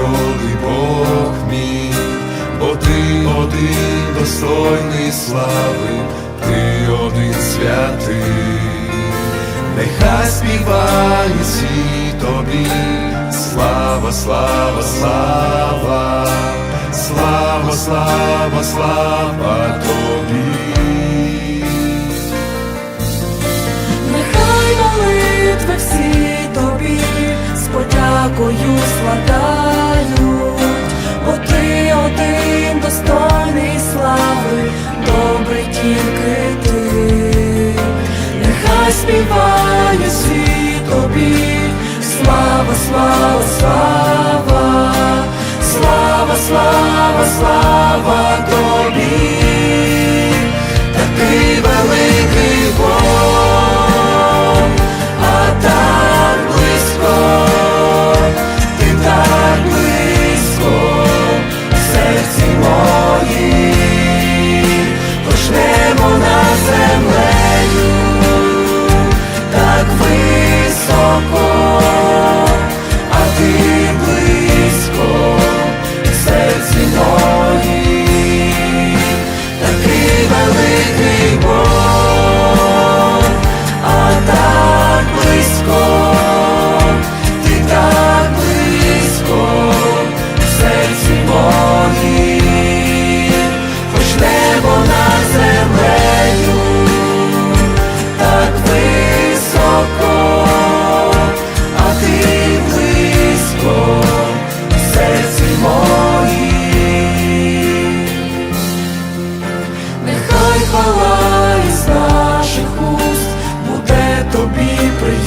народи Бог мій, бо ти один достойний слави, ти один святий, нехай співають всі тобі, слава, слава, слава, слава, слава, слава тобі. Тільки ти, нехай співає світ тобі, слава, слава, слава, слава, слава, слава oh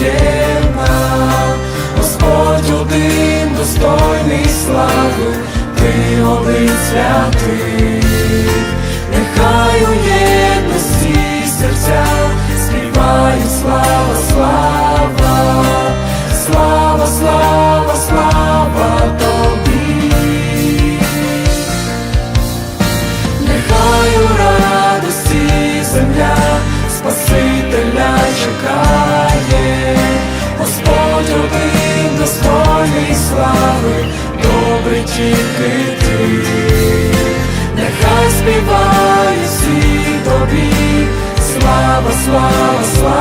приємна, Господь один достойний слави, ти один святий, тільки ти, нехай співає всі тобі, слава, слава, слава.